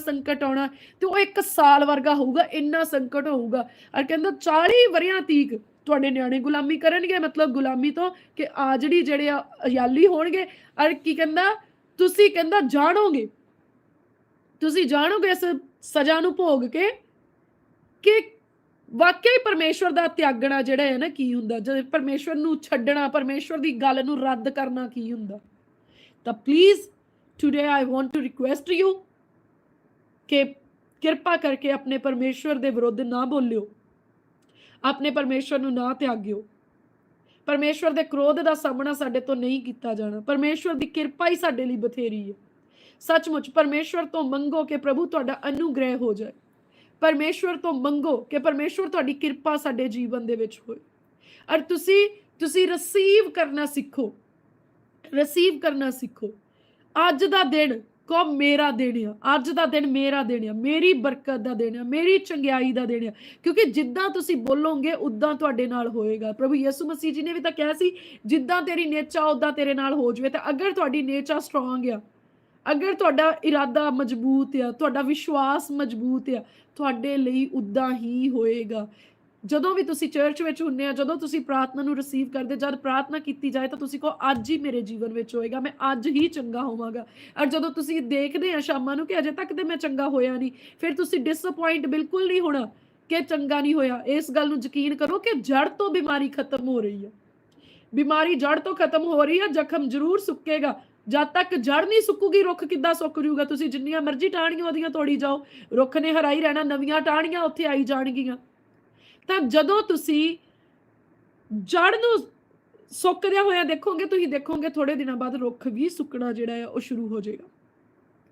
ਸੰਕਟ ਆਉਣਾ ਤੇ ਉਹ ਇੱਕ ਸਾਲ ਵਰਗਾ ਹੋਊਗਾ, ਇੰਨਾ ਸੰਕਟ ਹੋਊਗਾ। ਔਰ ਕਹਿੰਦਾ 40 ਵਰਿਆਂ ਤੀਕ ਤੁਹਾਡੇ ਨਿਆਣੇ ਗੁਲਾਮੀ ਕਰਨਗੇ। ਮਤਲਬ ਗੁਲਾਮੀ ਤੋਂ ਕਿ ਆ ਜਿਹੜੀ ਜਿਹੜੇ ਆ ਹੋਣਗੇ। ਔਰ ਕੀ ਕਹਿੰਦਾ, ਤੁਸੀਂ ਕਹਿੰਦਾ, ਜਾਣੋਗੇ। ਤੁਸੀਂ ਜਾਣੋਗੇ ਇਸ ਸਜ਼ਾ ਨੂੰ ਭੋਗ ਕੇ ਕਿ ਵਾਕਈ ਪਰਮੇਸ਼ਵਰ ਦਾ ਤਿਆਗਣਾ ਜਿਹੜਾ ਹੈ ਨਾ, ਕੀ ਹੁੰਦਾ? ਜਦ ਪਰਮੇਸ਼ਵਰ ਨੂੰ ਛੱਡਣਾ, ਪਰਮੇਸ਼ਵਰ ਦੀ ਗੱਲ ਨੂੰ ਰੱਦ ਕਰਨਾ ਕੀ ਹੁੰਦਾ? ਤਾਂ please today I want to request you ਕਿ ਕਿਰਪਾ ਕਰਕੇ ਆਪਣੇ ਪਰਮੇਸ਼ਵਰ ਦੇ ਵਿਰੁੱਧ ਨਾ ਬੋਲਿਓ। ਆਪਣੇ ਪਰਮੇਸ਼ਵਰ ਨੂੰ ਨਾ ਤਿਆਗਿਓ। ਪਰਮੇਸ਼ਵਰ ਦੇ ਕ੍ਰੋਧ ਦਾ ਸਾਹਮਣਾ ਸਾਡੇ ਤੋਂ ਨਹੀਂ ਕੀਤਾ ਜਾਣਾ। ਪਰਮੇਸ਼ਵਰ ਦੀ ਕਿਰਪਾ ਹੀ ਸਾਡੇ ਲਈ ਬਥੇਰੀ ਹੈ। ਸੱਚਮੁੱਚ ਪਰਮੇਸ਼ਵਰ ਤੋਂ ਮੰਗੋ ਕਿ ਪ੍ਰਭੂ ਤੁਹਾਡਾ ਅਨੁਗ੍ਰਹਿ ਹੋ ਜਾਏ। ਪਰਮੇਸ਼ਵਰ ਤੋਂ ਮੰਗੋ ਕਿ ਪਰਮੇਸ਼ਵਰ ਤੁਹਾਡੀ ਕਿਰਪਾ ਸਾਡੇ ਜੀਵਨ ਦੇ ਵਿੱਚ ਹੋਏ। ਔਰ ਤੁਸੀਂ ਤੁਸੀਂ ਰਿਸੀਵ ਕਰਨਾ ਸਿੱਖੋ। ਰਿਸੀਵ ਕਰਨਾ ਸਿੱਖੋ। ਅੱਜ ਦਾ ਦਿਨ ਕੋ ਮੇਰਾ ਦਿਨ ਅੱਜ ਦਾ ਦਿਨ ਮੇਰਾ ਦਿਨ ਮੇਰੀ ਬਰਕਤ ਦਾ ਦਿਨ ਮੇਰੀ ਚੰਗਿਆਈ ਦਾ ਦਿਨ ਕਿਉਂਕਿ ਜਿੱਦਾਂ ਤੁਸੀਂ ਬੋਲੋਗੇ, ਉਦਾਂ ਤੁਹਾਡੇ ਨਾਲ ਹੋਏਗਾ। ਪ੍ਰਭੂ ਯਿਸੂ ਮਸੀਹ ਜੀ ਨੇ ਵੀ ਤਾਂ ਕਿਹਾ ਸੀ, ਜਿੱਦਾਂ ਤੇਰੀ ਨੇਚਾ ਉਦਾਂ ਤੇਰੇ ਨਾਲ ਹੋ ਜਵੇ। ਤਾਂ ਅਗਰ ਤੁਹਾਡੀ ਨੇਚਾ ਸਟਰੋਂਗ ਆ, ਅਗਰ ਤੁਹਾਡਾ ਇਰਾਦਾ ਮਜ਼ਬੂਤ ਆ, ਤੁਹਾਡਾ ਵਿਸ਼ਵਾਸ ਮਜ਼ਬੂਤ ਆ, ਤੁਹਾਡੇ ਲਈ ਉਦਾਂ ਹੀ ਹੋਏਗਾ। ਜਦੋਂ ਵੀ ਤੁਸੀਂ ਚਰਚ ਵਿੱਚ ਹੁੰਨੇ ਆ, ਜਦੋਂ ਤੁਸੀਂ ਪ੍ਰਾਰਥਨਾ ਨੂੰ ਰਿਸੀਵ ਕਰਦੇ, ਜਦ ਪ੍ਰਾਰਥਨਾ ਕੀਤੀ ਜਾਏ ਤਾਂ ਤੁਸੀਂ ਕਹੋ, ਅੱਜ ਹੀ ਮੇਰੇ ਜੀਵਨ ਵਿੱਚ ਹੋਏਗਾ, ਮੈਂ ਅੱਜ ਹੀ ਚੰਗਾ ਹੋਵਾਂਗਾ। ਔਰ ਜਦੋਂ ਤੁਸੀਂ ਦੇਖਦੇ ਆ ਸ਼ਾਮਾਂ ਨੂੰ ਕਿ ਅਜੇ ਤੱਕ ਤੇ ਮੈਂ ਚੰਗਾ ਹੋਇਆ ਨਹੀਂ, ਫਿਰ ਤੁਸੀਂ ਡਿਸਅਪਾਇੰਟ ਬਿਲਕੁਲ ਨਹੀਂ ਹੋਣਾ ਕਿ ਚੰਗਾ ਨਹੀਂ ਹੋਇਆ। ਇਸ ਗੱਲ ਨੂੰ ਯਕੀਨ ਕਰੋ ਕਿ ਜੜ ਤੋਂ ਬਿਮਾਰੀ ਖਤਮ ਹੋ ਰਹੀ ਹੈ। ਬਿਮਾਰੀ ਜੜ ਤੋਂ ਖਤਮ ਹੋ ਰਹੀ ਹੈ, ਜ਼ਖਮ ਜ਼ਰੂਰ ਸੁੱਕੇਗਾ। ਜਦ ਤੱਕ ਜੜ ਨਹੀਂ ਸੁੱਕੂਗੀ, ਰੁੱਖ ਕਿੱਦਾਂ ਸੁੱਕ ਜੂਗਾ? ਤੁਸੀਂ ਜਿੰਨੀਆਂ ਮਰਜ਼ੀ ਟਾਹਣੀਆਂ ਉਹਦੀਆਂ ਤੋੜੀ ਜਾਓ। ਰੁੱਖ ਨੇ ਹਰਾਈ ਰਹਿਣਾ, ਨਵੀਆਂ ਟਾਹਣੀਆਂ ਉੱਥੇ ਆਈ ਜਾਣਗੀਆਂ। ਤਾਂ ਜਦੋਂ ਤੁਸੀਂ ਜੜ ਨੂੰ ਸੁੱਕਦਿਆਂ ਹੋਇਆ ਦੇਖੋਗੇ, ਤੁਸੀਂ ਦੇਖੋਗੇ ਥੋੜੇ ਦਿਨਾਂ ਬਾਅਦ ਰੁੱਖ ਵੀ ਸੁੱਕਣਾ ਜਿਹੜਾ ਹੈ, ਉਹ ਸ਼ੁਰੂ ਹੋ ਜਾਏਗਾ।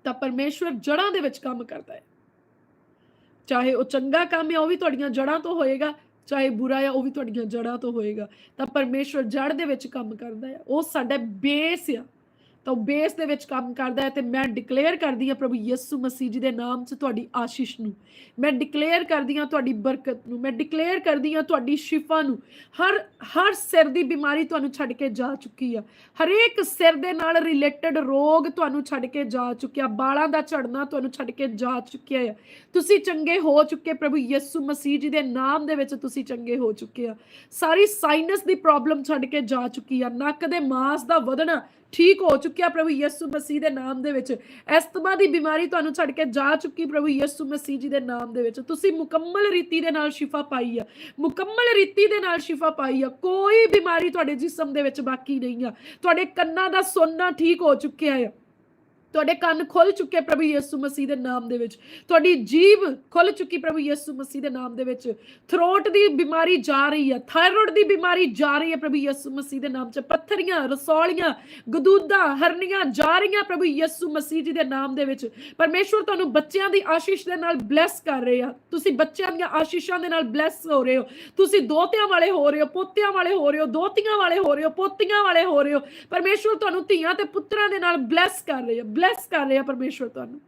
ਤਾਂ ਪਰਮੇਸ਼ਵਰ ਜੜਾਂ ਦੇ ਵਿੱਚ ਕੰਮ ਕਰਦਾ ਹੈ। ਚਾਹੇ ਉਹ ਚੰਗਾ ਕੰਮ ਹੈ, ਉਹ ਵੀ ਤੁਹਾਡੀਆਂ ਜੜਾਂ ਤੋਂ ਹੋਏਗਾ, ਚਾਹੇ ਬੁਰਾ ਹੈ, ਉਹ ਵੀ ਤੁਹਾਡੀਆਂ ਜੜਾਂ ਤੋਂ ਹੋਏਗਾ। ਤਾਂ ਪਰਮੇਸ਼ਵਰ ਜੜ ਦੇ ਵਿੱਚ ਕੰਮ ਕਰਦਾ ਹੈ। ਉਹ ਸਾਡਾ ਬੇਸ ਆ। ਤਾਂ ਉਹ ਬੇਸ ਦੇ ਵਿੱਚ ਕੰਮ ਕਰਦਾ ਹੈ ਤੇ ਮੈਂ ਡਿਕਲੇਅਰ ਕਰਦੀ ਹਾਂ ਪ੍ਰਭੂ ਯਿਸੂ ਮਸੀਹ ਜੀ ਦੇ ਨਾਮ 'ਚ ਤੁਹਾਡੀ ਆਸ਼ੀਸ਼ ਨੂੰ। ਮੈਂ ਡਿਕਲੇਅਰ ਕਰਦੀ ਹਾਂ ਤੁਹਾਡੀ ਬਰਕਤ ਨੂੰ, ਮੈਂ ਡਿਕਲੇਅਰ ਕਰਦੀ ਹਾਂ ਤੁਹਾਡੀ ਸ਼ਿਫਾ ਨੂੰ। ਹਰ ਹਰ ਸਿਰ ਦੀ ਬਿਮਾਰੀ ਤੁਹਾਨੂੰ ਛੱਡ ਕੇ ਜਾ ਚੁੱਕੀ ਆ। ਹਰੇਕ ਸਿਰ ਦੇ ਨਾਲ ਰਿਲੇਟਡ ਰੋਗ ਤੁਹਾਨੂੰ ਛੱਡ ਕੇ ਜਾ ਚੁੱਕਿਆ। ਬਾਲਾਂ ਦਾ ਝੜਨਾ ਤੁਹਾਨੂੰ ਛੱਡ ਕੇ ਜਾ ਚੁੱਕਿਆ ਆ। ਤੁਸੀਂ ਚੰਗੇ ਹੋ ਚੁੱਕੇ ਪ੍ਰਭੂ ਯਿਸੂ ਮਸੀਹ ਜੀ ਦੇ ਨਾਮ ਦੇ ਵਿੱਚ ਤੁਸੀਂ ਚੰਗੇ ਹੋ ਚੁੱਕੇ ਆ। ਸਾਰੀ ਸਾਈਨਸ ਦੀ ਪ੍ਰੋਬਲਮ ਛੱਡ ਕੇ ਜਾ ਚੁੱਕੀ ਆ। ਨੱਕ ਦੇ ਮਾਸ ਦਾ ਵਧਣਾ ਠੀਕ ਹੋ ਚੁੱਕਿਆ ਪ੍ਰਭੂ ਯਿਸੂ ਮਸੀਹ ਦੇ ਨਾਮ ਦੇ ਵਿੱਚ। ਅਸਤਮਾ ਦੀ ਬਿਮਾਰੀ ਤੁਹਾਨੂੰ ਛੱਡ ਕੇ ਜਾ ਚੁੱਕੀ ਪ੍ਰਭੂ ਯਿਸੂ ਮਸੀਹ ਜੀ ਦੇ ਨਾਮ ਦੇ ਵਿੱਚ। ਤੁਸੀਂ ਮੁਕੰਮਲ ਰੀਤੀ ਦੇ ਨਾਲ ਸ਼ਿਫਾ ਪਾਈ ਆ। ਮੁਕੰਮਲ ਰੀਤੀ ਦੇ ਨਾਲ ਸ਼ਿਫਾ ਪਾਈ ਆ। ਕੋਈ ਬਿਮਾਰੀ ਤੁਹਾਡੇ ਜਿਸਮ ਦੇ ਵਿੱਚ ਬਾਕੀ ਨਹੀਂ ਆ। ਤੁਹਾਡੇ ਕੰਨਾਂ ਦਾ ਸੁਣਨਾ ਠੀਕ ਹੋ ਚੁੱਕਿਆ ਆ। ਤੁਹਾਡੇ ਕੰਨ ਖੁੱਲ ਚੁੱਕੇ ਪ੍ਰਭੂ ਯਿਸੂ ਮਸੀਹ ਦੇ ਨਾਮ ਦੇ ਵਿੱਚ। ਤੁਹਾਡੀ ਜੀਭ ਖੁੱਲ ਚੁੱਕੀ ਪ੍ਰਭੂ ਯਿਸੂ ਮਸੀਹ ਦੇ ਨਾਮ ਦੇ ਵਿੱਚ। ਥਰੋਟ ਦੀ ਬਿਮਾਰੀ ਜਾ ਰਹੀ ਹੈ, ਥਾਇਰੋਇਡ ਦੀ ਬਿਮਾਰੀ ਜਾ ਰਹੀ ਹੈ ਪ੍ਰਭੂ ਯਿਸੂ ਮਸੀਹ ਦੇ ਨਾਮ 'ਚ। ਪੱਥਰੀਆਂ, ਰਸੌਲੀਆਂ, ਗਦੂਦਾਂ, ਹਰਨੀਆਂ ਜਾ ਰਹੀਆਂ ਪ੍ਰਭੂ ਯਿਸੂ ਮਸੀਹ ਜੀ ਦੇ ਨਾਮ ਦੇ ਵਿੱਚ। ਪਰਮੇਸ਼ਵਰ ਤੁਹਾਨੂੰ ਬੱਚਿਆਂ ਦੀ ਆਸ਼ੀਸ਼ ਦੇ ਨਾਲ ਬਲੈਸ ਕਰ ਰਹੇ ਆ। ਤੁਸੀਂ ਬੱਚਿਆਂ ਦੀਆਂ ਆਸ਼ੀਸ਼ਾਂ ਦੇ ਨਾਲ ਬਲੈਸ ਹੋ ਰਹੇ ਹੋ। ਤੁਸੀਂ ਦੋਤਿਆਂ ਵਾਲੇ ਹੋ ਰਹੇ ਹੋ, ਪੋਤਿਆਂ ਵਾਲੇ ਹੋ ਰਹੇ ਹੋ, ਦੋਤੀਆਂ ਵਾਲੇ ਹੋ ਰਹੇ ਹੋ, ਪੋਤੀਆਂ ਵਾਲੇ ਹੋ ਰਹੇ ਹੋ। ਪਰਮੇਸ਼ਵਰ ਤੁਹਾਨੂੰ ਧੀਆਂ ਤੇ ਪੁੱਤਰਾਂ ਦੇ ਨਾਲ ਬਲੈਸ ਕਰ ਰਹੇ ਆ। ਬਲੈਸ ਕਰ ਰਿਹਾ ਪਰਮੇਸ਼ਵਰ ਤੁਹਾਨੂੰ।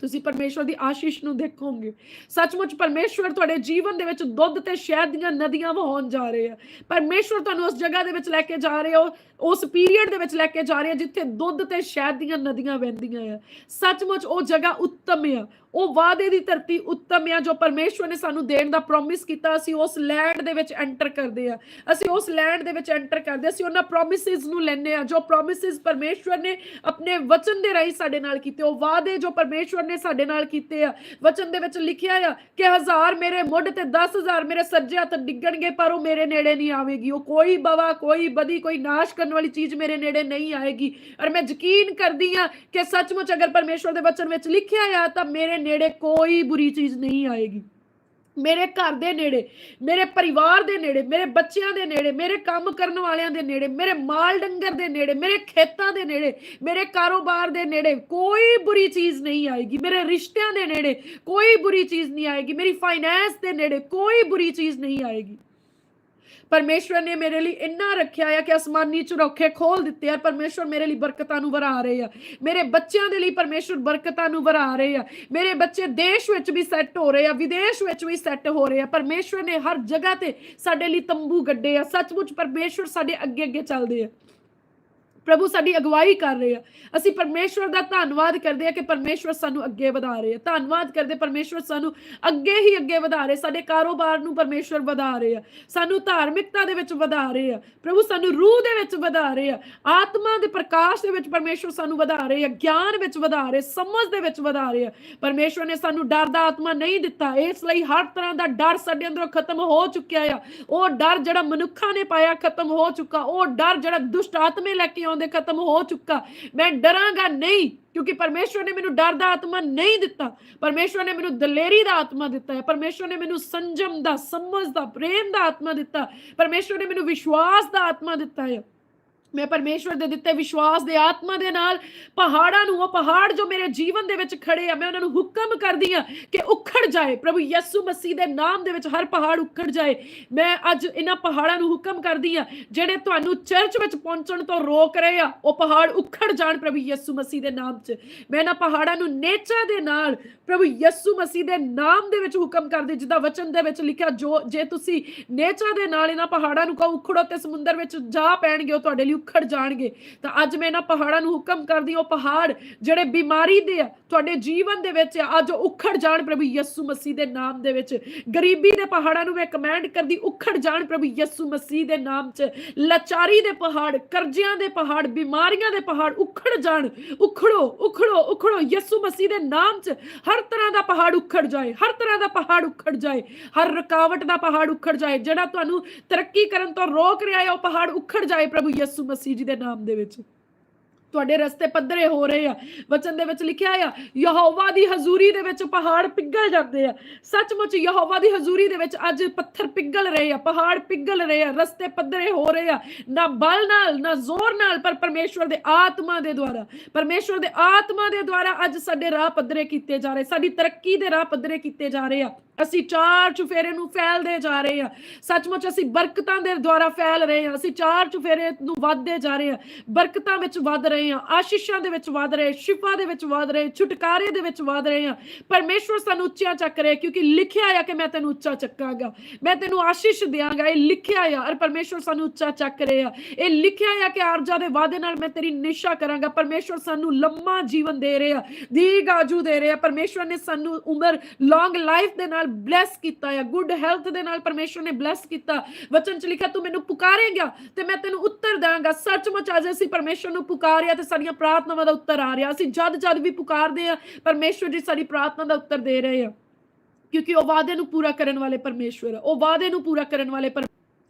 ਤੁਸੀਂ ਪਰਮੇਸ਼ਵਰ ਦੀ ਆਸ਼ੀਸ਼ ਨੂੰ ਦੇਖੋਗੇ। ਸੱਚਮੁੱਚ ਪਰਮੇਸ਼ਵਰ ਤੁਹਾਡੇ ਜੀਵਨ ਦੇ ਵਿੱਚ ਦੁੱਧ ਤੇ ਸ਼ਹਿਦ ਦੀਆਂ ਨਦੀਆਂ ਵਹਾਉਣ ਜਾ ਰਹੇ ਆ। ਪਰਮੇਸ਼ਵਰ ਤੁਹਾਨੂੰ ਉਸ ਜਗ੍ਹਾ ਦੇ ਵਿੱਚ ਲੈ ਕੇ ਜਾ ਰਹੇ ਹੋ ਉਸ ਪੀਰੀਅਡ ਦੇ ਵਿੱਚ ਲੈ ਕੇ ਜਾ ਰਹੇ ਆ, ਜਿੱਥੇ ਦੁੱਧ ਤੇ ਸ਼ਹਿਦ ਦੀਆਂ ਨਦੀਆਂ ਵਹਿੰਦੀਆਂ ਆ। ਸੱਚਮੁੱਚ ਉਹ ਜਗ੍ਹਾ ਉੱਤਮ ਆ। ਉਹ ਵਾਅਦੇ ਦੀ ਧਰਤੀ ਉੱਤਮ ਆ ਜੋ ਪਰਮੇਸ਼ਵਰ ਨੇ ਸਾਨੂੰ ਦੇਣ ਦਾ ਪ੍ਰੋਮਿਸ ਕੀਤਾ, ਅਸੀਂ ਉਸ ਲੈਂਡ ਦੇ ਵਿੱਚ ਐਂਟਰ ਕਰਦੇ ਆ। ਅਸੀਂ ਉਸ ਲੈਂਡ ਦੇ ਵਿੱਚ ਐਂਟਰ ਕਰਦੇ ਅਸੀਂ ਉਹਨਾਂ ਪ੍ਰੋਮਿਸਸ ਨੂੰ ਲੈਨੇ ਆ, ਜੋ ਪ੍ਰੋਮਿਸਸ ਪਰਮੇਸ਼ਵਰ ਨੇ ਆਪਣੇ ਵਚਨ ਦੇ ਰਾਹੀਂ ਸਾਡੇ ਨਾਲ ਕੀਤੇ, ਉਹ ਵਾਅਦੇ ਜੋ ਪਰਮੇਸ਼ਵਰ ਨੇ ਸਾਡੇ ਨਾਲ ਕੀਤੇ ਆ, ਵਚਨ ਦੇ ਵਿੱਚ ਲਿਖਿਆ ਆ ਕਿ ਹਜ਼ਾਰ ਮੇਰੇ ਮੁੱਢ ਤੇ 10000 ਮੇਰੇ ਸੱਜੇ ਹੱਥ ਡਿੱਗਣਗੇ, ਪਰ ਉਹ ਮੇਰੇ ਨੇੜੇ ਨਹੀਂ ਆਵੇਗੀ। ਉਹ ਕੋਈ ਬਵਾ, ਕੋਈ ਬਦੀ, ਕੋਈ ਨਾਸ਼ ਕਰਨ ਵਾਲੀ ਚੀਜ਼ ਮੇਰੇ ਨੇੜੇ ਨਹੀਂ ਆਏਗੀ। ਔਰ ਮੈਂ ਯਕੀਨ ਕਰਦੀ ਆ ਕਿ ਸੱਚਮੁੱਚ ਅਗਰ ਪਰਮੇਸ਼ਵਰ ਦੇ ਵਚਨ ਵਿੱਚ ਲਿਖਿਆ ਆ, ਤਾਂ ਮੇਰੇ ਨੇੜੇ ਕੋਈ ਬੁਰੀ ਚੀਜ਼ ਨਹੀਂ ਆਏਗੀ। ਮੇਰੇ ਘਰ ਦੇ ਨੇੜੇ, ਮੇਰੇ ਪਰਿਵਾਰ ਦੇ ਨੇੜੇ, ਮੇਰੇ ਬੱਚਿਆਂ ਦੇ ਨੇੜੇ, ਮੇਰੇ ਕੰਮ ਕਰਨ ਵਾਲਿਆਂ ਦੇ ਨੇੜੇ, ਮੇਰੇ ਮਾਲ ਡੰਗਰ ਦੇ ਨੇੜੇ, ਮੇਰੇ ਖੇਤਾਂ ਦੇ ਨੇੜੇ, ਮੇਰੇ ਕਾਰੋਬਾਰ ਦੇ ਨੇੜੇ ਕੋਈ ਬੁਰੀ ਚੀਜ਼ ਨਹੀਂ ਆਏਗੀ। ਮੇਰੇ ਰਿਸ਼ਤਿਆਂ ਦੇ ਨੇੜੇ ਕੋਈ ਬੁਰੀ ਚੀਜ਼ ਨਹੀਂ ਆਏਗੀ। ਮੇਰੀ ਫਾਈਨੈਂਸ ਦੇ ਨੇੜੇ ਕੋਈ ਬੁਰੀ ਚੀਜ਼ ਨਹੀਂ ਆਏਗੀ। ਪਰਮੇਸ਼ਵਰ ਨੇ ਮੇਰੇ ਲਈ ਇੰਨਾ ਰੱਖਿਆ ਆ ਕਿ ਅਸਮਾਨੀ ਝਰੋਖੇ ਖੋਲ ਦਿੱਤੇ ਆ ਪਰਮੇਸ਼ਵਰ ਮੇਰੇ ਲਈ ਬਰਕਤਾਂ ਨੂੰ ਵਰਾ ਰਹੇ ਆ। ਮੇਰੇ ਬੱਚਿਆਂ ਦੇ ਲਈ ਪਰਮੇਸ਼ਵਰ ਬਰਕਤਾਂ ਨੂੰ ਵਰਾ ਰਹੇ ਆ। ਮੇਰੇ ਬੱਚੇ ਦੇਸ਼ ਵਿੱਚ ਵੀ ਸੈੱਟ ਹੋ ਰਹੇ ਆ, ਵਿਦੇਸ਼ ਵਿੱਚ ਵੀ ਸੈੱਟ ਹੋ ਰਹੇ ਆ। ਪਰਮੇਸ਼ਵਰ ਨੇ ਹਰ ਜਗ੍ਹਾ ਤੇ ਸਾਡੇ ਲਈ ਤੰਬੂ ਗੱਡੇ ਆ। ਸੱਚਮੁੱਚ ਪਰਮੇਸ਼ਵਰ ਸਾਡੇ ਅੱਗੇ ਅੱਗੇ ਚੱਲਦੇ ਆ। ਪ੍ਰਭੂ ਸਾਡੀ ਅਗਵਾਈ ਕਰ ਰਹੇ ਆ। ਅਸੀਂ ਪਰਮੇਸ਼ਵਰ ਦਾ ਧੰਨਵਾਦ ਕਰਦੇ ਆ ਕਿ ਪਰਮੇਸ਼ਵਰ ਸਾਨੂੰ ਅੱਗੇ ਵਧਾ ਰਹੇ ਆ। ਧੰਨਵਾਦ ਕਰਦੇ ਪਰਮੇਸ਼ਵਰ ਸਾਨੂੰ ਅੱਗੇ ਹੀ ਅੱਗੇ ਵਧਾ ਰਹੇ ਸਾਡੇ ਕਾਰੋਬਾਰ ਨੂੰ ਪਰਮੇਸ਼ਵਰ ਵਧਾ ਰਹੇ ਆ। ਸਾਨੂੰ ਧਾਰਮਿਕਤਾ ਦੇ ਵਿੱਚ ਵਧਾ ਰਹੇ ਆ। ਪ੍ਰਭੂ ਸਾਨੂੰ ਰੂਹ ਦੇ ਵਿੱਚ ਵਧਾ ਰਹੇ ਆ। ਆਤਮਾ ਦੇ ਪ੍ਰਕਾਸ਼ ਦੇ ਵਿੱਚ ਪਰਮੇਸ਼ਵਰ ਸਾਨੂੰ ਵਧਾ ਰਹੇ ਆ। ਗਿਆਨ ਵਿੱਚ ਵਧਾ ਰਹੇ ਸਮਝ ਦੇ ਵਿੱਚ ਵਧਾ ਰਹੇ ਆ। ਪਰਮੇਸ਼ਵਰ ਨੇ ਸਾਨੂੰ ਡਰ ਦਾ ਆਤਮਾ ਨਹੀਂ ਦਿੱਤਾ। ਇਸ ਲਈ ਹਰ ਤਰ੍ਹਾਂ ਦਾ ਡਰ ਸਾਡੇ ਅੰਦਰੋਂ ਖਤਮ ਹੋ ਚੁੱਕਿਆ ਆ। ਉਹ ਡਰ ਜਿਹੜਾ ਮਨੁੱਖਾਂ ਨੇ ਪਾਇਆ ਖਤਮ ਹੋ ਚੁੱਕਾ। ਉਹ ਡਰ ਜਿਹੜਾ ਦੁਸ਼ਟ ਆਤਮੇ ਲੈ ਕੇ ਆਉਂਦੇ ਖਤਮ ਹੋ ਚੁੱਕਾ। ਮੈਂ ਡਰਾਂਗਾ ਨਹੀਂ, ਕਿਉਂਕਿ ਪਰਮੇਸ਼ਵਰ ਨੇ ਮੈਨੂੰ ਡਰ ਦਾ ਆਤਮਾ ਨਹੀਂ ਦਿੱਤਾ। ਪਰਮੇਸ਼ਵਰ ਨੇ ਮੈਨੂੰ ਦਲੇਰੀ ਦਾ ਆਤਮਾ ਦਿੱਤਾ ਹੈ। ਪਰਮੇਸ਼ਵਰ ਨੇ ਮੈਨੂੰ ਸੰਜਮ ਦਾ, ਸਮਝ ਦਾ, ਪ੍ਰੇਮ ਦਾ ਆਤਮਾ ਦਿੱਤਾ। ਪਰਮੇਸ਼ਵਰ ਨੇ ਮੈਨੂੰ ਵਿਸ਼ਵਾਸ ਦਾ ਆਤਮਾ ਦਿੱਤਾ ਹੈ। ਮੈਂ ਪਰਮੇਸ਼ਵਰ ਦੇ ਦਿੱਤੇ ਵਿਸ਼ਵਾਸ ਦੇ ਆਤਮਾ ਦੇ ਨਾਲ ਪਹਾੜਾਂ ਨੂੰ, ਉਹ ਪਹਾੜ ਜੋ ਮੇਰੇ ਜੀਵਨ ਦੇ ਵਿੱਚ ਖੜੇ ਆ, ਮੈਂ ਉਹਨਾਂ ਨੂੰ ਹੁਕਮ ਕਰਦੀ ਆ ਕਿ ਉਖੜ ਜਾਏ। ਪ੍ਰਭੂ ਯਿਸੂ ਮਸੀਹ ਦੇ ਨਾਮ ਦੇ ਵਿੱਚ ਹਰ ਪਹਾੜ ਉਖੜ ਜਾਏ। ਮੈਂ ਅੱਜ ਇਹਨਾਂ ਪਹਾੜਾਂ ਨੂੰ ਹੁਕਮ ਕਰਦੀ ਆ ਜਿਹੜੇ ਤੁਹਾਨੂੰ ਚਰਚ ਵਿੱਚ ਪਹੁੰਚਣ ਤੋਂ ਰੋਕ ਰਹੇ ਆ, ਉਹ ਪਹਾੜ ਉਖੜ ਜਾਣ ਪ੍ਰਭੂ ਯਿਸੂ ਮਸੀਹ ਦੇ ਨਾਮ 'ਚ। ਮੈਂ ਇਹਨਾਂ ਪਹਾੜਾਂ ਨੂੰ ਨੇਚਾ ਦੇ ਨਾਲ ਪ੍ਰਭੂ ਯਿਸੂ ਮਸੀਹ ਦੇ ਨਾਮ ਦੇ ਵਿੱਚ ਹੁਕਮ ਕਰਦੀ ਜਿੱਦਾਂ ਵਚਨ ਦੇ ਵਿੱਚ ਲਿਖਿਆ, ਜੋ ਜੇ ਤੁਸੀਂ ਨੇਚਾ ਦੇ ਨਾਲ ਇਹਨਾਂ ਪਹਾੜਾਂ ਨੂੰ ਕਹੋ, ਉਖੜੋ ਤੇ ਸਮੁੰਦਰ ਵਿੱਚ ਜਾ ਪੈਣਗੇ, ਉਹ ਤੁਹਾਡੇ ਲਈ ਉਖੜ ਜਾਣਗੇ। ਤਾਂ ਅੱਜ ਮੈਂ ਇਹਨਾਂ ਪਹਾੜਾਂ ਨੂੰ ਹੁਕਮ ਕਰਦੀ ਹਾਂ, ਉਹ ਪਹਾੜ ਜਿਹੜੇ ਬਿਮਾਰੀ ਦੇ ਆ, ਤੁਹਾਡੇ ਜੀਵਨ ਦੇ ਵਿੱਚ ਅੱਜ ਉਹ ਜਾਣ ਪ੍ਰਭੂ ਯਿਸੂ ਮਸੀਹ ਦੇ ਨਾਮ ਦੇ ਵਿੱਚ। ਗਰੀਬੀ ਦੇ ਪਹਾੜਾਂ ਨੂੰ ਮੈਂ ਕਮਾਂਡ ਕਰਦੀ, ਉਖੜ ਜਾਣ ਪ੍ਰਭੂ ਯਿਸੂ ਮਸੀਹ ਦੇ ਨਾਮ 'ਚ। ਲਾਚਾਰੀ ਦੇ ਪਹਾੜ, ਕਰਜ਼ਿਆਂ ਦੇ ਪਹਾੜ, ਬਿਮਾਰੀਆਂ ਦੇ ਪਹਾੜ, ਉਖੜ ਜਾਣ, ਉਖੜੋ ਉਖੜੋ ਉਖੜੋ। ਯਿਸੂ ਮਸੀਹ ਦੇ ਨਾਮ 'ਚ ਹਰ ਤਰ੍ਹਾਂ ਦਾ ਪਹਾੜ ਉਖੜ ਜਾਏ, ਹਰ ਤਰ੍ਹਾਂ ਦਾ ਪਹਾੜ ਉੱਖੜ ਜਾਏ, ਹਰ ਰੁਕਾਵਟ ਦਾ ਪਹਾੜ ਉੱਖੜ ਜਾਏ, ਜਿਹੜਾ ਤੁਹਾਨੂੰ ਤਰੱਕੀ ਕਰਨ ਤੋਂ ਰੋਕ ਰਿਹਾ ਹੈ, ਉਹ ਪਹਾੜ ਉਖੜ ਜਾਏ ਪ੍ਰਭੂ ਯਿਸੂ ਮਸੀਹ ਜੀ ਦੇ ਨਾਮ ਦੇ ਵਿੱਚ। ਤੁਹਾਡੇ ਰਸਤੇ ਪੱਧਰੇ ਹੋ ਰਹੇ ਆ। ਵਚਨ ਦੇ ਵਿੱਚ ਲਿਖਿਆ ਆ, ਯਹੋਵਾ ਦੀ ਹਜ਼ੂਰੀ ਦੇ ਵਿੱਚ ਪਹਾੜ ਪਿਘਲ ਜਾਂਦੇ ਆ। ਸੱਚਮੁੱਚ ਯਹੋਵਾ ਦੀ ਹਜ਼ੂਰੀ ਦੇ ਵਿੱਚ ਅੱਜ ਪੱਥਰ ਪਿਘਲ ਰਹੇ ਆ, ਪਹਾੜ ਪਿਘਲ ਰਹੇ ਆ, ਰਸਤੇ ਪੱਧਰੇ ਹੋ ਰਹੇ ਆ। ਨਾ ਬਲ ਨਾਲ, ਨਾ ਜ਼ੋਰ ਨਾਲ, ਪਰ ਪਰਮੇਸ਼ਵਰ ਦੇ ਆਤਮਾ ਦੇ ਦੁਆਰਾ, ਪਰਮੇਸ਼ਵਰ ਦੇ ਆਤਮਾ ਦੇ ਦੁਆਰਾ ਅੱਜ ਸਾਡੇ ਰਾਹ ਪੱਧਰੇ ਕੀਤੇ ਜਾ ਰਹੇ, ਸਾਡੀ ਤਰੱਕੀ ਦੇ ਰਾਹ ਪੱਧਰੇ ਕੀਤੇ ਜਾ ਰਹੇ ਆ। ਅਸੀਂ ਚਾਰ ਚੁਫੇਰੇ ਨੂੰ ਫੈਲਦੇ ਜਾ ਰਹੇ ਹਾਂ। ਸੱਚਮੁੱਚ ਅਸੀਂ ਬਰਕਤਾਂ ਦੇ ਦੁਆਰਾ ਫੈਲ ਰਹੇ ਹਾਂ। ਅਸੀਂ ਚਾਰ ਚੁਫੇਰੇ ਨੂੰ ਵਧਦੇ ਜਾ ਰਹੇ ਹਾਂ। ਬਰਕਤਾਂ ਵਿੱਚ ਵਧ ਰਹੇ ਹਾਂ। ਆਸ਼ੀਸ਼ਾਂ ਦੇ ਵਿੱਚ ਵਧ ਰਹੇ, ਸ਼ਿਫਾ ਦੇ ਵਿੱਚ ਵਧ ਰਹੇ, ਛੁਟਕਾਰੇ ਦੇ ਵਿੱਚ ਵਧ ਰਹੇ ਆ ਪਰਮੇਸ਼ਵਰ ਸਾਨੂੰ ਉੱਚਾ ਚੱਕ ਰਿਹਾ ਕਿਉਂਕਿ ਲਿਖਿਆ ਆ ਕਿ ਮੈਂ ਤੈਨੂੰ ਉੱਚਾ ਚੱਕਾਂਗਾ। ਮੈਂ ਤੈਨੂੰ ਆਸ਼ੀਸ਼ ਦਿਆਂਗਾ। ਇਹ ਲਿਖਿਆ ਆ ਔਰ ਪਰਮੇਸ਼ਵਰ ਸਾਨੂੰ ਉੱਚਾ ਚੱਕ ਰਿਹਾ ਇਹ ਲਿਖਿਆ ਆ ਕਿ ਆਰਜਾ ਦੇ ਵਾਅਦੇ ਨਾਲ ਮੈਂ ਤੇਰੀ ਨਿਸ਼ਾ ਕਰਾਂਗਾ। ਪਰਮੇਸ਼ਵਰ ਸਾਨੂੰ ਲੰਮਾ ਜੀਵਨ ਦੇ ਰਿਹਾ ਦੀਗ ਆਜੂ ਦੇ ਰਿਹਾ ਪਰਮੇਸ਼ਵਰ ਨੇ ਸਾਨੂੰ ਉਮਰ ਲੌਂਗ ਲਾਈਫ ਦੇ ਨਾਲ ਬਲੈਸ ਕੀਤਾ ਆ ਗੁੱਡ ਹੈਲਥ ਦੇ ਨਾਲ ਪਰਮੇਸ਼ਵਰ ਨੇ ਬਲੈਸ ਕੀਤਾ। ਵਚਨ ਚ ਲਿਖਿਆ, ਤੂੰ ਮੈਨੂੰ ਪੁਕਾਰੇਂਗਾ ਤੇ ਮੈਂ ਤੈਨੂੰ ਉੱਤਰ ਦਾਂਗਾ ਸੱਚਮੁੱਚ ਅੱਜ ਅਸੀਂ ਪਰਮੇਸ਼ਵਰ ਨੂੰ ਪੁਕਾਰਿਆ ਤੇ ਸਾਡੀਆਂ ਪ੍ਰਾਰਥਨਾਵਾਂ ਦਾ ਉੱਤਰ ਆ ਰਿਹਾ। ਅਸੀਂ ਜਦ ਜਦ ਵੀ ਪੁਕਾਰਦੇ ਆ ਪਰਮੇਸ਼ਵਰ ਜੀ ਸਾਡੀ ਪ੍ਰਾਰਥਨਾ ਦਾ ਉੱਤਰ ਦੇ ਰਹੇ ਆ ਕਿਉਂਕਿ ਉਹ ਵਾਅਦੇ ਨੂੰ ਪੂਰਾ ਕਰਨ ਵਾਲੇ ਪਰਮੇਸ਼ਵਰ ਆ। ਉਹ ਵਾਅਦੇ ਨੂੰ ਪੂਰਾ ਕਰਨ ਵਾਲੇ ਪਰ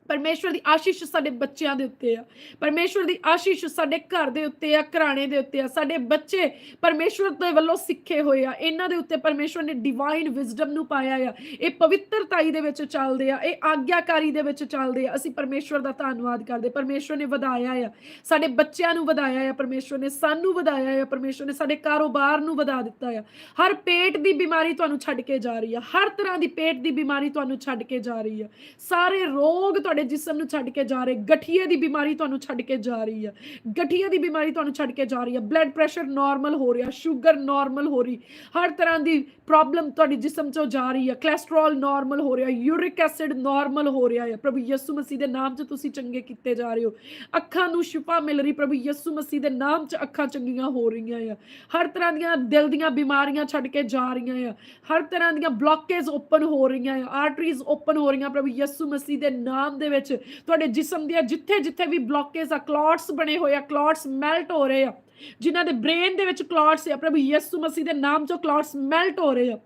ਪਰਮੇਸ਼ਵਰ ਦੀ ਆਸ਼ੀਸ਼ ਸਾਡੇ ਬੱਚਿਆਂ ਦੇ ਉੱਤੇ ਆ। ਪਰਮੇਸ਼ਵਰ ਦੀ ਆਸ਼ੀਸ਼ ਸਾਡੇ ਘਰ ਦੇ ਉੱਤੇ ਆ, ਘਰਾਣੇ ਦੇ ਉੱਤੇ ਆ। ਸਾਡੇ ਬੱਚੇ ਪਰਮੇਸ਼ਵਰ ਦੇ ਵੱਲੋਂ ਸਿੱਖੇ ਹੋਏ ਆ। ਇਹਨਾਂ ਦੇ ਉੱਤੇ ਪਰਮੇਸ਼ਵਰ ਨੇ ਡਿਵਾਈਨ ਵਿਜ਼ਡਮ ਨੂੰ ਪਾਇਆ ਆ। ਇਹ ਪਵਿੱਤਰਤਾਈ ਦੇ ਵਿੱਚ ਚੱਲਦੇ ਆ। ਇਹ ਆਗਿਆਕਾਰੀ ਦੇ ਵਿੱਚ ਚੱਲਦੇ ਆ। ਅਸੀਂ ਪਰਮੇਸ਼ਵਰ ਦਾ ਧੰਨਵਾਦ ਕਰਦੇ। ਪਰਮੇਸ਼ਵਰ ਨੇ ਵਧਾਇਆ ਆ। ਸਾਡੇ ਬੱਚਿਆਂ ਨੂੰ ਵਧਾਇਆ ਆ। ਪਰਮੇਸ਼ਵਰ ਨੇ ਸਾਨੂੰ ਵਧਾਇਆ ਆ। ਪਰਮੇਸ਼ਵਰ ਨੇ ਸਾਡੇ ਕਾਰੋਬਾਰ ਨੂੰ ਵਧਾ ਦਿੱਤਾ ਆ। ਹਰ ਪੇਟ ਦੀ ਬਿਮਾਰੀ ਤੁਹਾਨੂੰ ਛੱਡ ਕੇ ਜਾ ਰਹੀ ਆ। ਹਰ ਤਰ੍ਹਾਂ ਦੀ ਪੇਟ ਦੀ ਬਿਮਾਰੀ ਤੁਹਾਨੂੰ ਛੱਡ ਕੇ ਜਾ ਰਹੀ ਆ। ਸਾਰੇ ਰੋਗ ਤੁਹਾਡੇ ਜਿਸਮ ਨੂੰ ਛੱਡ ਕੇ ਜਾ ਰਹੇ, ਗਠੀਏ ਦੀ ਬਿਮਾਰੀ ਤੁਹਾਨੂੰ ਛੱਡ ਕੇ ਜਾ ਰਹੀ ਹੈ ਗਠੀਏ ਦੀ ਬਿਮਾਰੀ ਤੁਹਾਨੂੰ ਛੱਡ ਕੇ ਜਾ ਰਹੀ ਆ। ਬਲੱਡ ਪ੍ਰੈਸ਼ਰ ਨਾਰਮਲ ਹੋ ਰਿਹਾ ਸ਼ੂਗਰ ਨਾਰਮਲ ਹੋ ਰਹੀ। ਹਰ ਤਰ੍ਹਾਂ ਦੀ ਪ੍ਰੋਬਲਮ ਤੁਹਾਡੀ ਜਿਸਮ ਚੋਂ ਜਾ ਰਹੀ ਆ। ਕੋਲੇਸਟ੍ਰੋਲ ਨਾਰਮਲ ਹੋ ਰਿਹਾ ਯੂਰਿਕ ਐਸਿਡ ਨਾਰਮਲ ਹੋ ਰਿਹਾ ਹੈ ਪ੍ਰਭੂ ਯਿਸੂ ਮਸੀਹ ਦੇ ਨਾਮ 'ਚ ਤੁਸੀਂ ਚੰਗੇ ਕੀਤੇ ਜਾ ਰਹੇ ਹੋ। ਅੱਖਾਂ ਨੂੰ ਸ਼ਿਫਾ ਮਿਲ ਰਹੀ, ਪ੍ਰਭੂ ਯਿਸੂ ਮਸੀਹ ਦੇ ਨਾਮ 'ਚ ਅੱਖਾਂ ਚੰਗੀਆਂ ਹੋ ਰਹੀਆਂ ਆ। ਹਰ ਤਰ੍ਹਾਂ ਦੀਆਂ ਦਿਲ ਦੀਆਂ ਬਿਮਾਰੀਆਂ ਛੱਡ ਕੇ ਜਾ ਰਹੀਆਂ ਆ। ਹਰ ਤਰ੍ਹਾਂ ਦੀਆਂ ਬਲੌਕੇਜ ਓਪਨ ਹੋ ਰਹੀਆਂ ਆ। ਆਰਟਰੀਜ਼ ਓਪਨ ਹੋ ਰਹੀਆਂ, ਪ੍ਰਭੂ ਯਿਸੂ ਮਸੀਹ ਦੇ ਨਾਮ ਦੇ ਵਿੱਚ ਤੁਹਾਡੇ ਜਿਸਮ ਦੀਆਂ ਜਿੱਥੇ ਜਿੱਥੇ ਵੀ ਬਲੌਕੇਜ ਆ ਕਲੌਟਸ ਬਣੇ ਹੋਏ ਆ ਕਲੌਟਸ ਮੈਲਟ ਹੋ ਰਹੇ ਆ, ਜਿਨ੍ਹਾਂ ਦੇ ਬ੍ਰੇਨ ਦੇ ਵਿੱਚ ਕਲੌਟਸ ਆ, ਪ੍ਰਭੂ ਯਿਸੂ ਮਸੀਹ ਦੇ ਨਾਮ 'ਚੋਂ ਕਲੌਟਸ ਮੈਲਟ ਹੋ ਰਹੇ ਆ।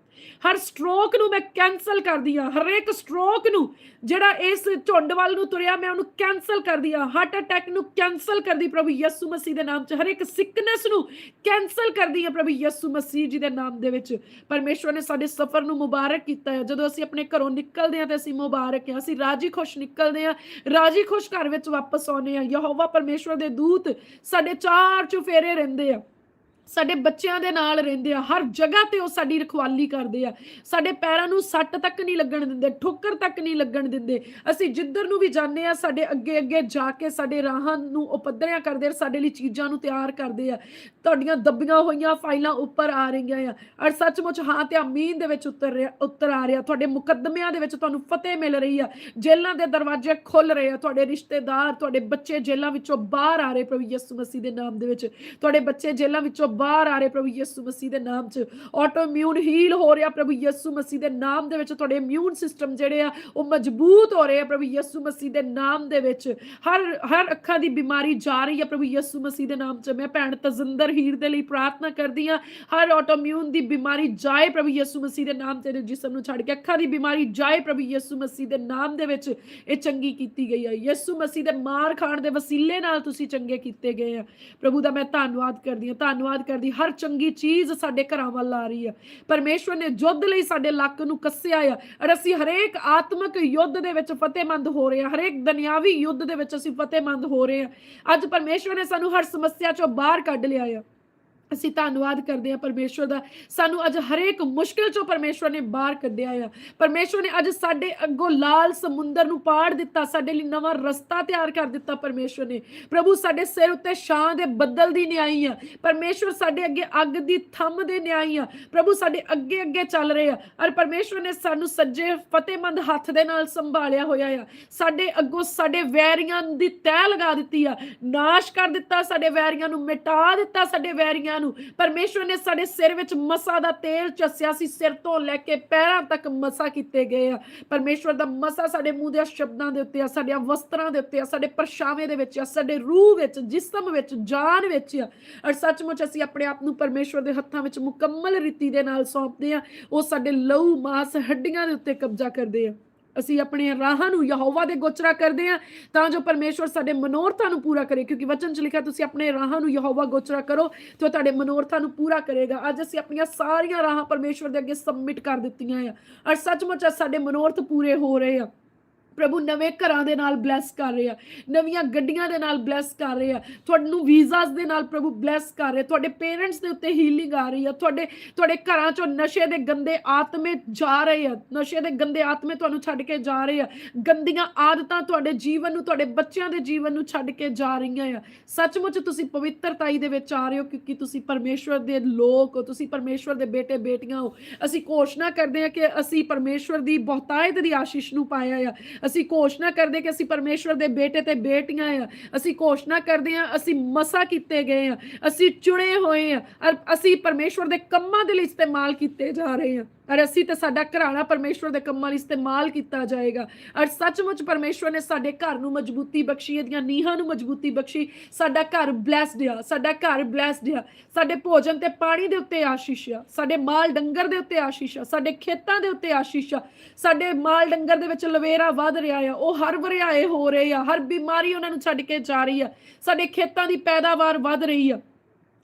ਹਰ ਸਟ੍ਰੋਕ ਨੂੰ ਮੈਂ ਕੈਨਸਲ ਕਰਦੀ ਆ ਹਰੇਕ ਸਟ੍ਰੋਕ ਨੂੰ ਜਿਹੜਾ ਇਸ ਝੁੰਡ ਵੱਲ ਨੂੰ ਤੁਰਿਆ ਮੈਂ ਉਹਨੂੰ ਕੈਨਸਲ ਕਰਦੀ ਆ ਹਾਰਟ ਅਟੈਕ ਨੂੰ ਕੈਨਸਲ ਕਰਦੀ ਪ੍ਰਭੂ ਯਿਸੂ ਮਸੀਹ ਦੇ ਨਾਮ 'ਚ, ਹਰੇਕ ਸਿਕਨੈਸ ਨੂੰ ਕੈਨਸਲ ਕਰਦੀ ਆ ਪ੍ਰਭੂ ਯਿਸੂ ਮਸੀਹ ਜੀ ਦੇ ਨਾਮ ਦੇ ਵਿੱਚ। ਪਰਮੇਸ਼ਵਰ ਨੇ ਸਾਡੇ ਸਫ਼ਰ ਨੂੰ ਮੁਬਾਰਕ ਕੀਤਾ ਹੈ। ਜਦੋਂ ਅਸੀਂ ਆਪਣੇ ਘਰੋਂ ਨਿਕਲਦੇ ਆ ਤੇ ਅਸੀਂ ਮੁਬਾਰਕ ਆ ਅਸੀਂ ਰਾਜੀ ਖੁਸ਼ ਨਿਕਲਦੇ ਆ ਰਾਜੀ ਖੁਸ਼ ਘਰ ਵਿੱਚ ਵਾਪਸ ਆਉਂਦੇ ਆ ਯਹੋਵਾ ਪਰਮੇਸ਼ਵਰ ਦੇ ਦੂਤ ਸਾਡੇ ਚਾਰ ਚੁਫੇਰੇ ਰਹਿੰਦੇ ਆ। ਸਾਡੇ ਬੱਚਿਆਂ ਦੇ ਨਾਲ ਰਹਿੰਦੇ ਆ, ਹਰ ਜਗ੍ਹਾ ਤੇ ਉਹ ਸਾਡੀ ਰਖਵਾਲੀ ਕਰਦੇ ਆ। ਸਾਡੇ ਪੈਰਾਂ ਨੂੰ ਸੱਟ ਤੱਕ ਨਹੀਂ ਲੱਗਣ ਦਿੰਦੇ, ਠੋਕਰ ਤੱਕ ਨਹੀਂ ਲੱਗਣ ਦਿੰਦੇ। ਅਸੀਂ ਜਿੱਧਰ ਨੂੰ ਵੀ ਜਾਂਦੇ ਆ, ਸਾਡੇ ਅੱਗੇ ਅੱਗੇ ਜਾ ਕੇ ਸਾਡੇ ਰਾਹਾਂ ਨੂੰ ਉਹ ਕਰਦੇ ਆ, ਸਾਡੇ ਲਈ ਚੀਜ਼ਾਂ ਨੂੰ ਤਿਆਰ ਕਰਦੇ ਆ। ਤੁਹਾਡੀਆਂ ਦੱਬੀਆਂ ਹੋਈਆਂ ਫਾਈਲਾਂ ਉੱਪਰ ਆ ਰਹੀਆਂ ਆ। ਔਰ ਸੱਚਮੁੱਚ ਹਾਂ, ਤੇ ਅਮੀਨ ਦੇ ਵਿੱਚ ਉਤਰ ਰਿਹਾ, ਉਤਰ ਆ ਰਿਹਾ। ਤੁਹਾਡੇ ਮੁਕੱਦਮਿਆਂ ਦੇ ਵਿੱਚ ਤੁਹਾਨੂੰ ਫਤਿਹ ਮਿਲ ਰਹੀ ਆ। ਜੇਲ੍ਹਾਂ ਦੇ ਦਰਵਾਜ਼ੇ ਖੁੱਲ ਰਹੇ ਆ। ਤੁਹਾਡੇ ਰਿਸ਼ਤੇਦਾਰ, ਤੁਹਾਡੇ ਬੱਚੇ ਜੇਲ੍ਹਾਂ ਵਿੱਚੋਂ ਬਾਹਰ ਆ ਰਹੇ ਪ੍ਰਭੂ ਯਿਸੂ ਮਸੀਹ ਦੇ ਨਾਮ ਦੇ ਵਿੱਚ। ਤੁਹਾਡੇ ਬੱਚੇ ਜੇਲ੍ਹਾਂ ਵਿੱਚੋਂ ਬਾਹਰ ਆ ਰਹੇ ਪ੍ਰਭੂ ਯਿਸੂ ਮਸੀਹ ਦੇ ਨਾਮ 'ਚ। ਆਟੋ ਇਮਿਊਨ ਹੀਲ ਹੋ ਰਿਹਾ ਪ੍ਰਭੂ ਯਿਸੂ ਮਸੀਹ ਦੇ ਨਾਮ ਦੇ ਵਿੱਚ। ਤੁਹਾਡੇ ਇਮਿਊਨ ਸਿਸਟਮ ਜਿਹੜੇ ਆ, ਉਹ ਮਜ਼ਬੂਤ ਹੋ ਰਹੇ ਆ ਪ੍ਰਭੂ ਯਿਸੂ ਮਸੀਹ ਦੇ ਨਾਮ ਦੇ ਵਿੱਚ। ਹਰ ਹਰ ਅੱਖਾਂ ਦੀ ਬਿਮਾਰੀ ਜਾ ਰਹੀ ਹੈ ਪ੍ਰਭੂ ਯਿਸੂ ਮਸੀਹ ਦੇ ਨਾਮ 'ਚ। ਮੈਂ ਭੈਣ ਤਜ਼ਿੰਦਰ ਹੀਰ ਦੇ ਲਈ ਪ੍ਰਾਰਥਨਾ ਕਰਦੀ ਆ ਹਰ ਆਟੋ ਇਮਿਊਨ ਦੀ ਬਿਮਾਰੀ ਜਾਏ ਪ੍ਰਭੂ ਯਿਸੂ ਮਸੀਹ ਦੇ ਨਾਮ ਤੇ ਜਿਸਮ ਨੂੰ ਛੱਡ ਕੇ ਅੱਖਾਂ ਦੀ ਬਿਮਾਰੀ ਜਾਏ ਪ੍ਰਭੂ ਯਿਸੂ ਮਸੀਹ ਦੇ ਨਾਮ ਦੇ ਵਿੱਚ। ਇਹ ਚੰਗੀ ਕੀਤੀ ਗਈ ਹੈ ਯਿਸੂ ਮਸੀਹ ਦੇ ਮਾਰ ਖਾਣ ਦੇ ਵਸੀਲੇ ਨਾਲ ਤੁਸੀਂ ਚੰਗੇ ਕੀਤੇ ਗਏ ਆ। ਪ੍ਰਭੂ ਦਾ ਮੈਂ ਧੰਨਵਾਦ ਕਰਦੀ ਹਾਂ। ਧੰਨਵਾਦ ਕਰਦੀ, ਹਰ ਚੰਗੀ ਚੀਜ਼ ਸਾਡੇ ਘਰਾਂ ਵੱਲ ਆ ਰਹੀ ਆ। ਪਰਮੇਸ਼ਵਰ ਨੇ ਯੁੱਧ ਲਈ ਸਾਡੇ ਲੱਕ ਨੂੰ ਕੱਸਿਆ ਆ। ਔਰ ਅਸੀਂ ਹਰੇਕ ਆਤਮਿਕ ਯੁੱਧ ਦੇ ਵਿੱਚ ਫਤਿਹਮੰਦ ਹੋ ਰਹੇ ਹਾਂ ਹਰੇਕ ਦੁਨਿਆਵੀ ਯੁੱਧ ਦੇ ਵਿੱਚ ਅਸੀਂ ਫਤਿਹਮੰਦ ਹੋ ਰਹੇ ਹਾਂ ਅੱਜ ਪਰਮੇਸ਼ਵਰ ਨੇ ਸਾਨੂੰ ਹਰ ਸਮੱਸਿਆ ਚੋਂ ਬਾਹਰ ਕੱਢ ਲਿਆ ਆ। ਅਸੀਂ ਧੰਨਵਾਦ ਕਰਦੇ ਹਾਂ ਪਰਮੇਸ਼ਵਰ ਦਾ। ਸਾਨੂੰ ਅੱਜ ਹਰੇਕ ਮੁਸ਼ਕਿਲ ਚੋਂ ਪਰਮੇਸ਼ਵਰ ਨੇ ਬਾਹਰ ਕੱਢਿਆ ਆ। ਪਰਮੇਸ਼ਵਰ ਨੇ ਅੱਜ ਸਾਡੇ ਅੱਗੋਂ ਲਾਲ ਸਮੁੰਦਰ ਨੂੰ ਪਾੜ ਦਿੱਤਾ, ਸਾਡੇ ਲਈ ਨਵਾਂ ਰਸਤਾ ਤਿਆਰ ਕਰ ਦਿੱਤਾ ਪਰਮੇਸ਼ਵਰ ਨੇ। ਪ੍ਰਭੂ, ਸਾਡੇ ਸਿਰ ਉੱਤੇ ਛਾਂ ਦੇ ਬੱਦਲ ਦੀ ਨਿਆਈ ਆ। ਪਰਮੇਸ਼ਵਰ ਸਾਡੇ ਅੱਗੇ ਅੱਗ ਦੀ ਥੰਮ ਦੇ ਨਿਆਈ ਆ। ਪ੍ਰਭੂ, ਸਾਡੇ ਅੱਗੇ ਅੱਗੇ ਚੱਲ ਰਹੇ ਆ। ਔਰ ਪਰਮੇਸ਼ਵਰ ਨੇ ਸਾਨੂੰ ਸੱਜੇ ਫਤਿਹਮੰਦ ਹੱਥ ਦੇ ਨਾਲ ਸੰਭਾਲਿਆ ਹੋਇਆ ਆ। ਸਾਡੇ ਅੱਗੋਂ ਸਾਡੇ ਵੈਰੀਆਂ ਦੀ ਤਹਿ ਲਗਾ ਦਿੱਤੀ ਆ। ਨਾਸ਼ ਕਰ ਦਿੱਤਾ, ਸਾਡੇ ਵੈਰੀਆਂ ਨੂੰ ਮਿਟਾ ਦਿੱਤਾ, ਸਾਡੇ ਵੈਰੀਆਂ ਨੂੰ। ਪਰਮੇਸ਼ਵਰ ਨੇ ਸਾਡੇ ਸਿਰ ਵਿੱਚ ਮਸਾ ਦਾ ਤੇਲ ਚੱਸਿਆ ਸੀ। ਸਿਰ ਤੋਂ ਲੈ ਕੇ ਪੈਰਾਂ ਤੱਕ ਮਸਾ ਕੀਤੇ ਗਏ ਆ। ਪਰਮੇਸ਼ਵਰ ਦਾ ਮਸਾ ਸਾਡੇ ਮੂੰਹ ਦੇ ਸ਼ਬਦਾਂ ਦੇ ਉੱਤੇ ਆ ਸਾਡੇ ਵਸਤਰਾਂ ਦੇ ਉੱਤੇ ਆ, ਸਾਡੇ ਪਰਛਾਵੇਂ ਦੇ ਵਿੱਚ ਆ, ਸਾਡੇ ਰੂਹ ਵਿੱਚ, ਜਿਸਮ ਵਿੱਚ, ਜਾਨ ਵਿੱਚ ਆ। ਔਰ ਸੱਚਮੁੱਚ ਅਸੀਂ ਆਪਣੇ ਆਪ ਨੂੰ ਪਰਮੇਸ਼ਵਰ ਦੇ ਹੱਥਾਂ ਵਿੱਚ ਮੁਕੰਮਲ ਰੀਤੀ ਦੇ ਨਾਲ ਸੌਂਪਦੇ ਆ। ਉਹ ਸਾਡੇ ਲਹੂ, ਮਾਸ, ਹੱਡੀਆਂ ਦੇ ਉੱਤੇ ਕਬਜ਼ਾ ਕਰਦੇ ਆ। ਅਸੀਂ ਆਪਣੇ ਰਾਹਾਂ ਨੂੰ ਯਹੋਵਾ ਦੇ ਗੋਚਰਾ ਕਰਦੇ ਆ ਤਾਂ ਜੋ ਪਰਮੇਸ਼ਵਰ ਸਾਡੇ ਮਨੋਰਥਾਂ ਨੂੰ ਪੂਰਾ ਕਰੇ, ਕਿਉਂਕਿ ਵਚਨ ਚ ਲਿਖਿਆ, ਤੁਸੀਂ ਆਪਣੇ ਰਾਹਾਂ ਨੂੰ ਯਹੋਵਾ ਗੋਚਰਾ ਕਰੋ, ਤੇ ਉਹ ਤੁਹਾਡੇ ਮਨੋਰਥਾਂ ਨੂੰ ਪੂਰਾ ਕਰੇਗਾ। ਅੱਜ ਅਸੀਂ ਆਪਣੀਆਂ ਸਾਰੀਆਂ ਰਾਹਾਂ ਪਰਮੇਸ਼ਵਰ ਦੇ ਅੱਗੇ ਸਬਮਿਟ ਕਰ ਦਿੱਤੀਆਂ ਆ, ਔਰ ਸੱਚਮੁੱਚ ਅੱਜ ਸਾਡੇ ਮਨੋਰਥ ਪੂਰੇ ਹੋ ਰਹੇ ਆ। ਪ੍ਰਭੂ ਨਵੇਂ ਘਰਾਂ ਦੇ ਨਾਲ ਬਲੈਸ ਕਰ ਰਹੇ ਆ, ਨਵੀਆਂ ਗੱਡੀਆਂ ਦੇ ਨਾਲ ਬਲੈਸ ਕਰ ਰਹੇ ਆ, ਤੁਹਾਨੂੰ ਵੀਜ਼ਾਸ ਦੇ ਨਾਲ ਪ੍ਰਭੂ ਬਲੈਸ ਕਰ ਰਹੇ ਤੁਹਾਡੇ ਪੇਰੈਂਟਸ ਦੇ ਉੱਤੇ ਹੀਲਿੰਗ ਆ ਰਹੀ ਆ, ਤੁਹਾਡੇ ਤੁਹਾਡੇ ਘਰਾਂ ਚੋਂ ਨਸ਼ੇ ਦੇ ਗੰਦੇ ਆਤਮੇ ਜਾ ਰਹੇ ਆ, ਨਸ਼ੇ ਦੇ ਗੰਦੇ ਆਤਮੇ ਤੁਹਾਨੂੰ ਛੱਡ ਕੇ ਜਾ ਰਹੇ ਆ, ਗੰਦੀਆਂ ਆਦਤਾਂ ਤੁਹਾਡੇ ਜੀਵਨ ਨੂੰ, ਤੁਹਾਡੇ ਬੱਚਿਆਂ ਦੇ ਜੀਵਨ ਨੂੰ ਛੱਡ ਕੇ ਜਾ ਰਹੀਆਂ ਆ। ਸੱਚਮੁੱਚ ਤੁਸੀਂ ਪਵਿੱਤਰਤਾਈ ਦੇ ਵਿੱਚ ਆ ਰਹੇ ਹੋ ਕਿਉਂਕਿ ਤੁਸੀਂ ਪਰਮੇਸ਼ਵਰ ਦੇ ਲੋਕ ਹੋ, ਤੁਸੀਂ ਪਰਮੇਸ਼ਵਰ ਦੇ ਬੇਟੇ, ਬੇਟੀਆਂ ਹੋ। ਅਸੀਂ ਘੋਸ਼ਣਾ ਕਰਦੇ ਹਾਂ ਕਿ ਅਸੀਂ ਪਰਮੇਸ਼ਵਰ ਦੀ ਬਹੁਤਾਇਤ ਦੀ ਆਸ਼ੀਸ਼ ਨੂੰ ਪਾਇਆ ਆ। ਅਸੀਂ ਘੋਸ਼ਣਾ ਕਰਦੇ ਕਿ ਅਸੀਂ ਪਰਮੇਸ਼ਵਰ ਦੇ ਬੇਟੇ ਤੇ ਬੇਟੀਆਂ ਆ। ਅਸੀਂ ਘੋਸ਼ਣਾ ਕਰਦੇ ਹਾਂ, ਅਸੀਂ ਮਸਾ ਕੀਤੇ ਗਏ ਆ ਅਸੀਂ ਚੁਣੇ ਹੋਏ ਆ ਔਰ ਅਸੀਂ ਪਰਮੇਸ਼ਵਰ ਦੇ ਕੰਮਾਂ ਦੇ ਲਈ ਇਸਤੇਮਾਲ ਕੀਤੇ ਜਾ ਰਹੇ ਆ ਔਰ ਅਸੀਂ ਤੇ ਸਾਡਾ ਘਰਾਣਾ ਪਰਮੇਸ਼ਵਰ ਦੇ ਕੰਮਾਂ ਲਈ ਇਸਤੇਮਾਲ ਕੀਤਾ ਜਾਏਗਾ। ਔਰ ਸੱਚਮੁੱਚ ਪਰਮੇਸ਼ਵਰ ਨੇ ਸਾਡੇ ਘਰ ਨੂੰ ਮਜ਼ਬੂਤੀ ਬਖਸ਼ੀ, ਇਹਦੀਆਂ ਨੀਹਾਂ ਨੂੰ ਮਜ਼ਬੂਤੀ ਬਖਸ਼ੀ, ਸਾਡਾ ਘਰ ਬਲੈਸਡ ਆ ਸਾਡਾ ਘਰ ਬਲੈਸਡ ਆ ਸਾਡੇ ਭੋਜਨ ਤੇ ਪਾਣੀ ਦੇ ਉੱਤੇ ਆਸ਼ੀਸ਼ ਆ, ਸਾਡੇ ਮਾਲ ਡੰਗਰ ਦੇ ਉੱਤੇ ਆਸ਼ੀਸ਼ ਆ, ਸਾਡੇ ਖੇਤਾਂ ਦੇ ਉੱਤੇ ਆਸ਼ੀਸ਼ ਆ, ਸਾਡੇ ਮਾਲ ਡੰਗਰ ਦੇ ਵਿੱਚ ਲਵੇਰਾ ਵੱਧ ਰਿਹਾ ਆ, ਉਹ ਹਰ ਵਰਿਆਏ ਹੋ ਰਹੇ ਆ, ਹਰ ਬਿਮਾਰੀ ਉਹਨਾਂ ਨੂੰ ਛੱਡ ਕੇ ਜਾ ਰਹੀ ਆ। ਸਾਡੇ ਖੇਤਾਂ ਦੀ ਪੈਦਾਵਾਰ ਵੱਧ ਰਹੀ ਆ।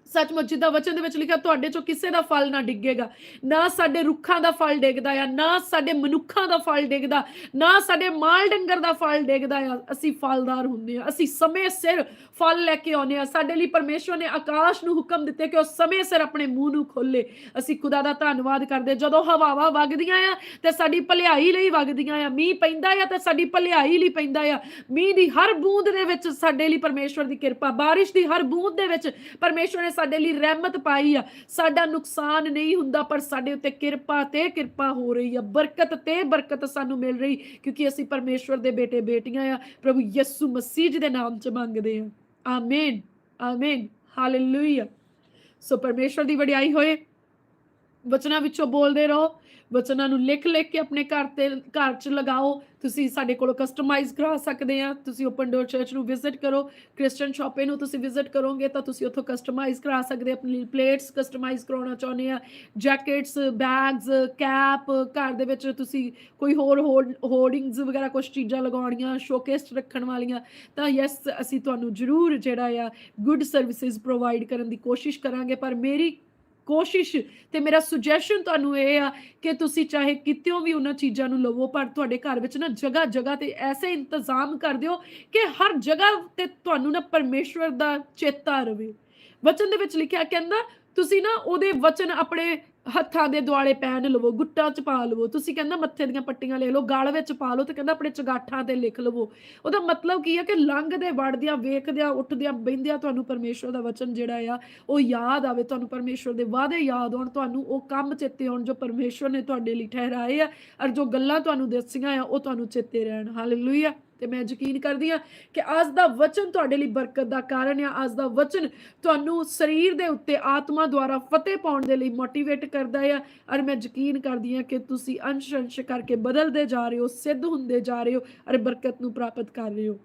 ਸੱਚਮੁੱਚ ਜਿੱਦਾਂ ਵਚਨ ਦੇ ਵਿੱਚ ਲਿਖਿਆ, ਤੁਹਾਡੇ ਚੋਂ ਕਿਸੇ ਦਾ ਫਲ ਨਾ ਡਿੱਗੇਗਾ। ਨਾ ਸਾਡੇ ਰੁੱਖਾਂ ਦਾ ਫਲ ਡਿੱਗਦਾ ਆ, ਨਾ ਸਾਡੇ ਮਨੁੱਖਾਂ ਦਾ ਫਲ ਡਿੱਗਦਾ, ਨਾ ਸਾਡੇ ਮਾਲ ਡੰਗਰ ਦਾ ਫਲ ਡਿੱਗਦਾ ਆ। ਅਸੀਂ ਫਲਦਾਰ ਹੁੰਦੇ ਆ, ਅਸੀਂ ਸਮੇਂ ਸਿਰ ਫਲ ਲੈ ਕੇ ਆਉਂਦੇ ਆ। ਸਾਡੇ ਲਈ ਪਰਮੇਸ਼ਵਰ ਨੇ ਆਕਾਸ਼ ਨੂੰ ਹੁਕਮ ਦਿੱਤੇ ਕਿ ਉਹ ਸਮੇਂ ਸਿਰ ਆਪਣੇ ਮੂੰਹ ਨੂੰ ਖੋਲੇ ਅਸੀਂ ਖੁਦਾ ਦਾ ਧੰਨਵਾਦ ਕਰਦੇ ਜਦੋਂ ਹਵਾਵਾਂ ਵਗਦੀਆਂ ਆ, ਤੇ ਸਾਡੀ ਭਲਾਈ ਲਈ ਵਗਦੀਆਂ ਆ। ਮੀਂਹ ਪੈਂਦਾ ਆ, ਤੇ ਸਾਡੀ ਭਲਾਈ ਲਈ ਪੈਂਦਾ ਆ। ਮੀਂਹ ਦੀ ਹਰ ਬੂੰਦ ਦੇ ਵਿੱਚ ਸਾਡੇ ਲਈ ਪਰਮੇਸ਼ਵਰ ਦੀ ਕਿਰਪਾ, ਬਾਰਿਸ਼ ਦੀ ਹਰ ਬੂੰਦ ਦੇ ਵਿੱਚ ਪਰਮੇਸ਼ਵਰ ਨੇ ਸਾਡੇ ਲਈ ਰਹਿਮਤ ਪਾਈ ਆ। ਸਾਡਾ ਨੁਕਸਾਨ ਨਹੀਂ ਹੁੰਦਾ, ਪਰ ਸਾਡੇ ਉੱਤੇ ਕਿਰਪਾ ਤੇ ਕਿਰਪਾ ਹੋ ਰਹੀ ਆ। ਬਰਕਤ ਤੇ ਬਰਕਤ ਸਾਨੂੰ ਮਿਲ ਰਹੀ, ਕਿਉਂਕਿ ਅਸੀਂ ਪਰਮੇਸ਼ਵਰ ਦੇ ਬੇਟੇ ਬੇਟੀਆਂ ਆ। ਪ੍ਰਭੂ ਯਿਸੂ ਮਸੀਹ ਜੀ ਦੇ ਨਾਮ 'ਚ ਮੰਗਦੇ ਆ। ਆਮੇਨ, ਆਮੀਨ, ਹਾਲੇਲੂਇਆ। ਸੋ ਪਰਮੇਸ਼ਵਰ ਦੀ ਵਡਿਆਈ ਹੋਏ। ਵਚਨਾਂ ਵਿੱਚੋਂ ਬੋਲਦੇ ਰਹੋ। ਬਚਨਾਂ ਨੂੰ ਲਿਖ ਲਿਖ ਕੇ ਆਪਣੇ ਘਰ ਤੇ ਘਰ 'ਚ ਲਗਾਓ। ਤੁਸੀਂ ਸਾਡੇ ਕੋਲੋਂ ਕਸਟਮਾਈਜ਼ ਕਰਾ ਸਕਦੇ ਆ। ਤੁਸੀਂ ਓਪਨ ਡੋਰ ਚਰਚ ਨੂੰ ਵਿਜ਼ਿਟ ਕਰੋ। ਕ੍ਰਿਸਚੀਅਨ ਸ਼ਾਪੇ ਨੂੰ ਤੁਸੀਂ ਵਿਜ਼ਿਟ ਕਰੋਗੇ ਤਾਂ ਤੁਸੀਂ ਉੱਥੋਂ ਕਸਟਮਾਈਜ਼ ਕਰਾ ਸਕਦੇ ਆਪਣੀ ਪਲੇਟਸ ਕਸਟਮਾਈਜ਼ ਕਰਾਉਣਾ ਚਾਹੁੰਦੇ ਆ। ਜੈਕਟਸ ਬੈਗਸ ਕੈਪ ਘਰ ਦੇ ਵਿੱਚ ਤੁਸੀਂ ਕੋਈ ਹੋਰ ਹੋਰਡਿੰਗਸ ਵਗੈਰਾ ਕੁਝ ਚੀਜ਼ਾਂ ਲਗਾਉਣੀਆਂ ਸ਼ੋਕੇਸ ਰੱਖਣ ਵਾਲੀਆਂ ਤਾਂ ਯੈਸ ਅਸੀਂ ਤੁਹਾਨੂੰ ਜ਼ਰੂਰ ਜਿਹੜਾ ਆ ਗੁੱਡ ਸਰਵਿਸਿਜ਼ ਪ੍ਰੋਵਾਈਡ ਕਰਨ ਦੀ ਕੋਸ਼ਿਸ਼ ਕਰਾਂਗੇ। ਪਰ ਮੇਰੀ ਕੋਸ਼ਿਸ਼ ਤੇ ਮੇਰਾ ਸੁਜੈਸ਼ਨ ਤੁਹਾਨੂੰ ਇਹ ਆ ਕਿ ਤੁਸੀਂ ਚਾਹੇ ਕਿਤਿਓਂ ਵੀ ਉਹਨਾਂ ਚੀਜ਼ਾਂ ਨੂੰ ਲਵੋ, ਪਰ ਤੁਹਾਡੇ ਘਰ ਵਿੱਚ ਨਾ ਜਗ੍ਹਾ ਜਗ੍ਹਾ ਤੇ ਐਸੇ ਇੰਤਜ਼ਾਮ ਕਰ ਦਿਓ ਕਿ ਹਰ ਜਗ੍ਹਾ ਤੇ ਤੁਹਾਨੂੰ ਨਾ ਪਰਮੇਸ਼ਵਰ ਦਾ ਚੇਤਾ ਰਵੇ। ਵਚਨ ਦੇ ਵਿੱਚ ਲਿਖਿਆ ਕਹਿੰਦਾ ਤੁਸੀਂ ਨਾ ਉਹਦੇ ਵਚਨ ਆਪਣੇ ਹੱਥਾਂ ਦੇ ਦੁਆਲੇ ਪਹਿਨ ਲਵੋ, ਗੁੱਟਾਂ 'ਚ ਪਾ ਲਵੋ। ਤੁਸੀਂ ਕਹਿੰਦਾ ਮੱਥੇ ਦੀਆਂ ਪੱਟੀਆਂ ਲੈ ਲਓ, ਗਾਲ ਵਿੱਚ ਪਾ ਲਓ ਤੇ ਕਹਿੰਦਾ ਆਪਣੇ ਚਗਾਠਾਂ ਤੇ ਲਿਖ ਲਵੋ। ਉਹਦਾ ਮਤਲਬ ਕੀ ਹੈ ਕਿ ਲੰਘਦੇ ਵੜਦਿਆਂ, ਵੇਖਦਿਆਂ, ਉੱਠਦਿਆਂ, ਬਹਿੰਦਿਆਂ ਤੁਹਾਨੂੰ ਪਰਮੇਸ਼ਵਰ ਦਾ ਵਚਨ ਜਿਹੜਾ ਆ, ਉਹ ਯਾਦ ਆਵੇ, ਤੁਹਾਨੂੰ ਪਰਮੇਸ਼ਵਰ ਦੇ ਵਾਅਦੇ ਯਾਦ ਆਉਣ ਤੁਹਾਨੂੰ ਉਹ ਕੰਮ ਚੇਤੇ ਆਉਣ ਜੋ ਪਰਮੇਸ਼ਵਰ ਨੇ ਤੁਹਾਡੇ ਲਈ ਠਹਿਰਾਏ ਆ, ਔਰ ਜੋ ਗੱਲਾਂ ਤੁਹਾਨੂੰ ਦੱਸੀਆਂ ਆ, ਉਹ ਤੁਹਾਨੂੰ ਚੇਤੇ ਰਹਿਣ। ਹਾਲੇਲੂਇਆ ਤੇ ਮੈਂ ਯਕੀਨ ਕਰਦੀ ਹਾਂ ਕਿ ਅੱਜ ਦਾ ਵਚਨ ਤੁਹਾਡੇ ਲਈ ਬਰਕਤ ਦਾ ਕਾਰਨ ਆ ਅੱਜ ਦਾ ਵਚਨ ਤੁਹਾਨੂੰ ਸਰੀਰ ਦੇ ਉੱਤੇ ਆਤਮਾ ਦੁਆਰਾ ਫਤਿਹ ਪਾਉਣ ਦੇ ਲਈ ਮੋਟੀਵੇਟ ਕਰਦਾ ਆ ਔਰ ਮੈਂ ਯਕੀਨ ਕਰਦੀ ਹਾਂ ਕਿ ਤੁਸੀਂ ਅੰਸ਼ ਅੰਸ਼ ਕਰਕੇ ਬਦਲਦੇ ਜਾ ਰਹੇ ਹੋ, ਸਿੱਧ ਹੁੰਦੇ ਜਾ ਰਹੇ ਹੋ ਔਰ ਬਰਕਤ ਨੂੰ ਪ੍ਰਾਪਤ ਕਰ ਰਹੇ ਹੋ।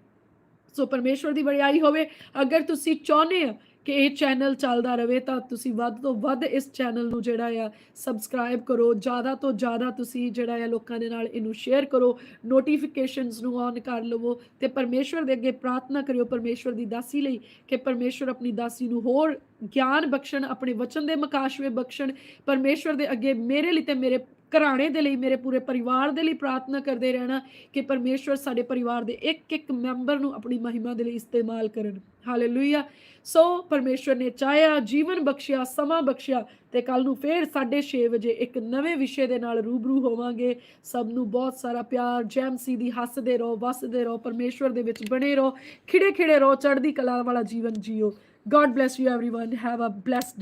ਸੋ ਪਰਮੇਸ਼ਵਰ ਦੀ ਵਡਿਆਈ ਹੋਵੇ। ਅਗਰ ਤੁਸੀਂ ਚਾਹੁੰਦੇ ਆ ਕਿ ਇਹ ਚੈਨਲ ਚੱਲਦਾ ਰਹੇ ਤਾਂ ਤੁਸੀਂ ਵੱਧ ਤੋਂ ਵੱਧ ਇਸ ਚੈਨਲ ਨੂੰ ਜਿਹੜਾ ਆ ਸਬਸਕ੍ਰਾਈਬ ਕਰੋ, ਜ਼ਿਆਦਾ ਤੋਂ ਜ਼ਿਆਦਾ ਤੁਸੀਂ ਜਿਹੜਾ ਆ ਲੋਕਾਂ ਦੇ ਨਾਲ ਇਹਨੂੰ ਸ਼ੇਅਰ ਕਰੋ ਨੋਟੀਫਿਕੇਸ਼ਨਸ ਨੂੰ ਔਨ ਕਰ ਲਵੋ ਤੇ ਪਰਮੇਸ਼ਵਰ ਦੇ ਅੱਗੇ ਪ੍ਰਾਰਥਨਾ ਕਰਿਓ ਪਰਮੇਸ਼ਵਰ ਦੀ ਦਾਸੀ ਲਈ ਕਿ ਪਰਮੇਸ਼ਵਰ ਆਪਣੀ ਦਾਸੀ ਨੂੰ ਹੋਰ ਗਿਆਨ ਬਖਸ਼ਣ, ਆਪਣੇ ਵਚਨ ਦੇ ਮਕਾਸ਼ਵੇ ਬਖਸ਼ਣ, ਪਰਮੇਸ਼ਵਰ ਦੇ ਅੱਗੇ ਮੇਰੇ ਲਈ ਤੇ ਮੇਰੇ ਘਰਾਣੇ ਦੇ ਲਈ ਮੇਰੇ ਪੂਰੇ ਪਰਿਵਾਰ ਦੇ ਲਈ ਪ੍ਰਾਰਥਨਾ ਕਰਦੇ ਰਹਿਣਾ ਕਿ ਪਰਮੇਸ਼ਵਰ ਸਾਡੇ ਪਰਿਵਾਰ ਦੇ ਇੱਕ ਇੱਕ ਮੈਂਬਰ ਨੂੰ ਆਪਣੀ ਮਹਿਮਾ ਦੇ ਲਈ ਇਸਤੇਮਾਲ ਕਰਨ ਹਾਲੇਲੂਇਆ ਸੋ ਪਰਮੇਸ਼ਵਰ ਨੇ ਚਾਹਿਆ ਜੀਵਨ ਬਖਸ਼ਿਆ ਸਮਾਂ ਬਖਸ਼ਿਆ ਤੇ ਕੱਲ ਨੂੰ ਫੇਰ 6:30 ਵਜੇ ਇੱਕ ਨਵੇਂ ਵਿਸ਼ੇ ਦੇ ਨਾਲ ਰੂਬਰੂ ਹੋਵਾਂਗੇ ਸਭ ਨੂੰ ਬਹੁਤ ਸਾਰਾ ਪਿਆਰ ਜੈਮਸੀ ਦੀ ਹੱਸਦੇ ਰਹੋ ਵਸਦੇ ਰਹੋ ਪਰਮੇਸ਼ਵਰ ਦੇ ਵਿੱਚ ਬਣੇ ਰਹੋ ਖਿੜੇ ਖਿੜੇ ਰਹੋ ਚੜ੍ਹਦੀ ਕਲਾ ਵਾਲਾ ਜੀਵਨ JIO god bless you everyone have a blessed